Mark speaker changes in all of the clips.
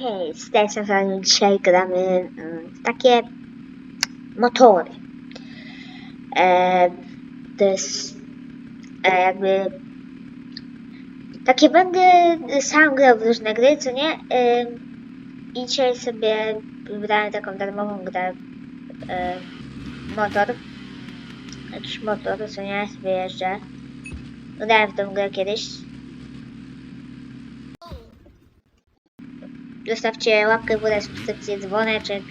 Speaker 1: Hej, z tej strony dzisiaj gramy mm, w takie motory. E, to jest e, jakby takie będę sam grał w różne gry, co nie? E, I dzisiaj sobie wybrałem taką darmową grę e, motor. Jakiś motor, co nie? Sobie jeżdżę. Grałem w tą grę kiedyś. Zostawcie łapkę w górę, subskrypcję, dzwoneczek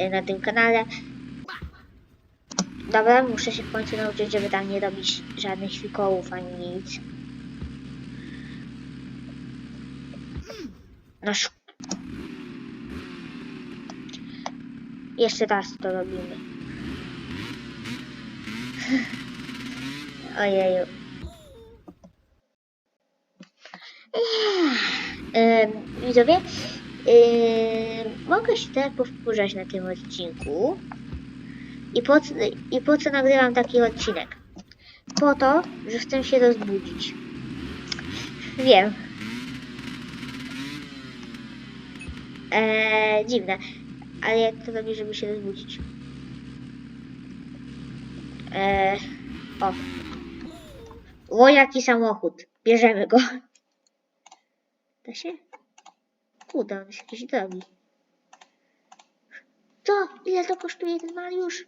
Speaker 1: y, na tym kanale. Dobra, muszę się w końcu nauczyć, żeby tam nie robić żadnych fikołów ani nic. No sz... Jeszcze raz to robimy. Ojeju. Ym, widzowie, ym, mogę się teraz powtórzać na tym odcinku. I po, I po co nagrywam taki odcinek? Po to, że chcę się rozbudzić. Wiem. Eee, dziwne. Ale jak to robię, żeby się rozbudzić? Eee, o. O, jaki samochód. Bierzemy go. Da się? Kurde, on jest jakiś drogi. Co? Ile to kosztuje ten Mariusz?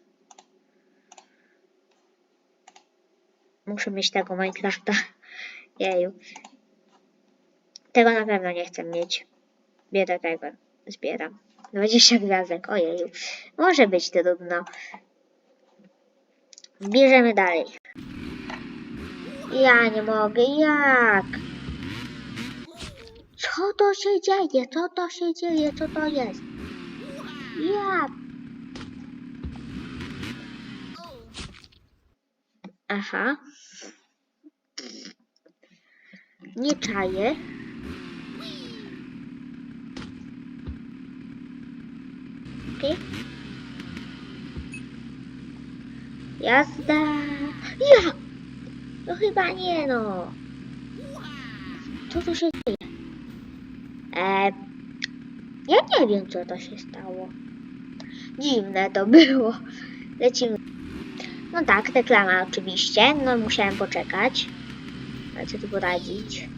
Speaker 1: Muszę mieć tego Minecrafta. Jeju. Tego na pewno nie chcę mieć. Bierę tego. Zbieram. 20 gwiazdek. Ojeju. Może być trudno. Bierzemy dalej. Ja nie mogę. Jak? Co to się dzieje? Co to się dzieje? Co to jest? Ja. Aha. Nie czaję. Okej. Jazda. Ja! No chyba nie no. Co tu się? E, ja nie wiem, co to się stało. Dziwne to było. Lecimy. No tak, reklama oczywiście. No musiałem poczekać. Ale co tu poradzić?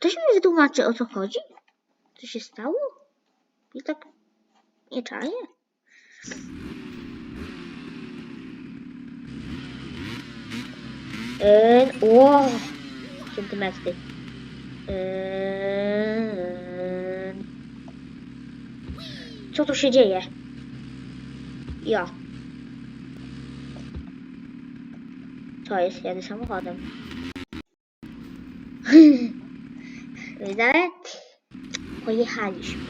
Speaker 1: Ktoś mi wytłumaczy o co chodzi? Co się stało? I tak nie czaję. Yy, o, centymetry. Yy, co tu się dzieje? Ja. Co jest? Jadę samochodem. Widać? Pojechaliśmy.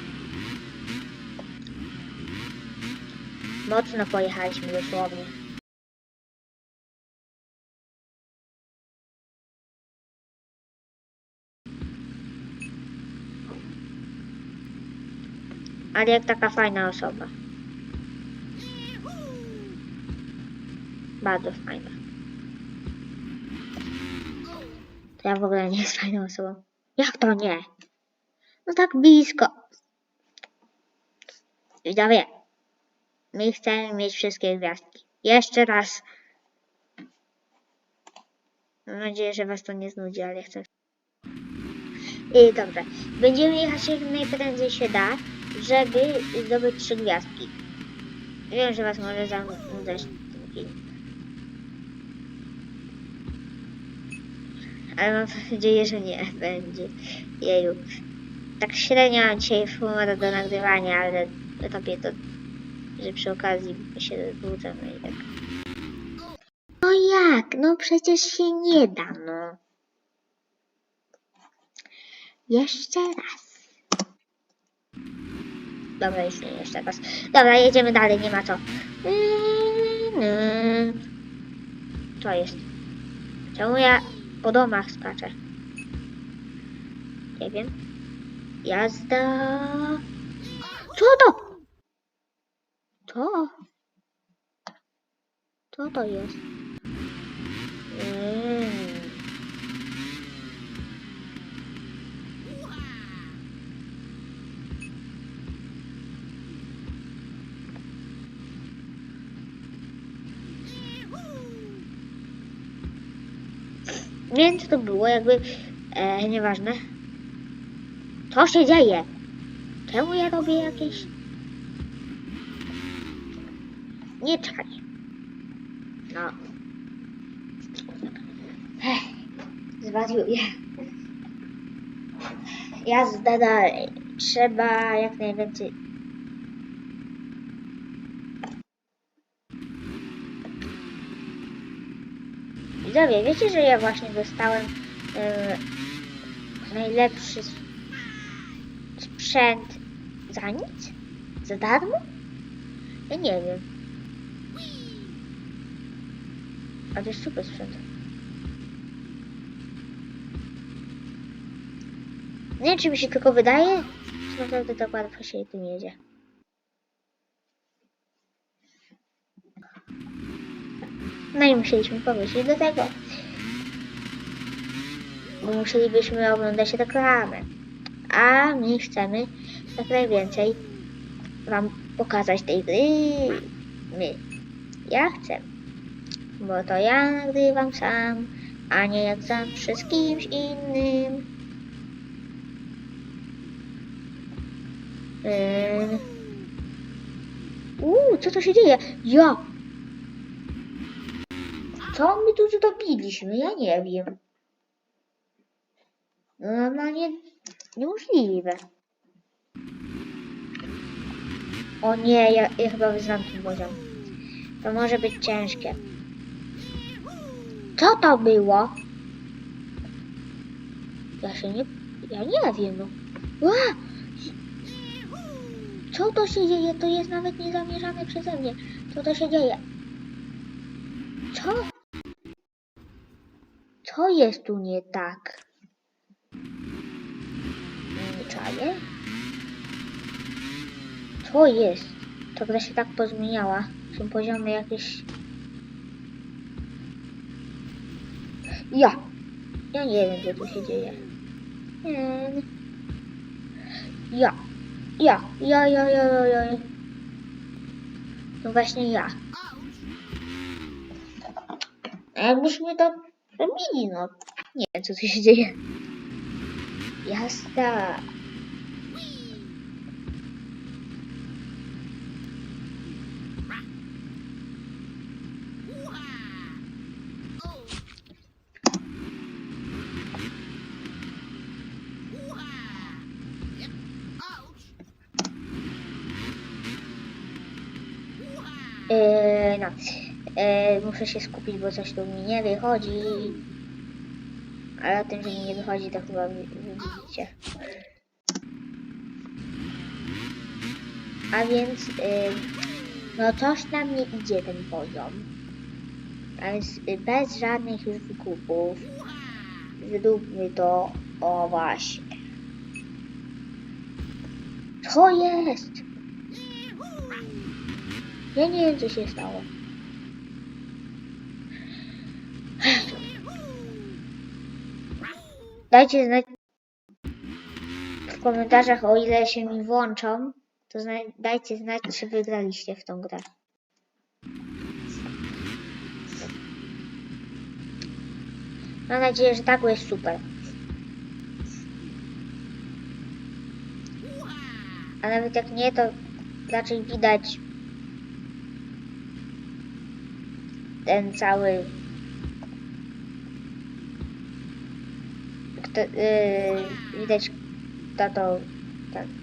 Speaker 1: Mocno pojechaliśmy dosłownie. Ale jak taka fajna osoba. Bardzo fajna. To ja w ogóle nie jest fajną osobą. Jak to nie? No tak blisko. Widzowie, my chcemy mieć wszystkie gwiazdki. Jeszcze raz. Mam nadzieję, że was to nie znudzi, ale chcę. I dobrze. Będziemy jechać jak najprędzej się da, żeby zdobyć trzy gwiazdki. Wiem, że was może zanudzać ten. Ale mam nadzieję, że nie będzie. Jeju. Tak średnio mam dzisiaj humor do nagrywania, ale robię to, że przy okazji się budzę, no i tak. No jak? No przecież się nie da, no. Jeszcze raz. Dobra, już nie jeszcze raz. Dobra, jedziemy dalej, nie ma co. Co jest? Czemu ja po domach skaczę? Nie wiem. Jazda. Co to? To? Co to jest? Nie wiem co to było, jakby e, nieważne. Co się dzieje? Czemu ja robię jakieś... Nie czekaj. No. Zwariuję. Jazda dalej. Trzeba jak najwięcej... Widzowie, wiecie, że ja właśnie dostałem e, najlepszy sprzęt za nic? Za darmo? Ja nie wiem. A to jest super sprzęt. Nie wiem, czy mi się tylko wydaje, czy naprawdę tak łatwo się tym jedzie. No i musieliśmy powrócić do tego. Bo musielibyśmy oglądać reklamę. A my chcemy jak najwięcej wam pokazać tej gry. My. Ja chcę. Bo to ja nagrywam sam, a nie jak zawsze z kimś innym. Yy. Uuu, co to się dzieje? Ja! Co my tu zrobiliśmy? Ja nie wiem. No normalnie niemożliwe. O nie, ja, ja chyba wyznam ten poziom. To może być ciężkie. Co to było? Ja się nie... Ja nie wiem, no. Ła! Co to się dzieje? To jest nawet niezamierzane przeze mnie. Co to się dzieje? Co? Co jest tu nie tak? Nie czaję? Co jest? To gra się tak pozmieniała. Są poziomy jakieś... Ja! Ja nie wiem, co tu się dzieje. Nie. Ja. Ja. Ja, ja, ja, ja, ja. No właśnie ja. A jakbyśmy to robili, no. Nie wiem, co tu się dzieje. Jazda. Eee, no. Eee, muszę się skupić, bo coś tu mi nie wychodzi. Ale o tym, że mi nie wychodzi, to chyba widzicie. A więc, ym, no coś nam nie idzie ten poziom. A więc y, bez żadnych już wykupów zróbmy to, o właśnie. Co jest? Ja nie wiem, co się stało. Dajcie znać w komentarzach, o ile się mi włączą, to zna dajcie znać, czy wygraliście w tą grę. Mam nadzieję, że tak, jest super. A nawet jak nie, to raczej widać ten cały kto, yy, widać kto to tak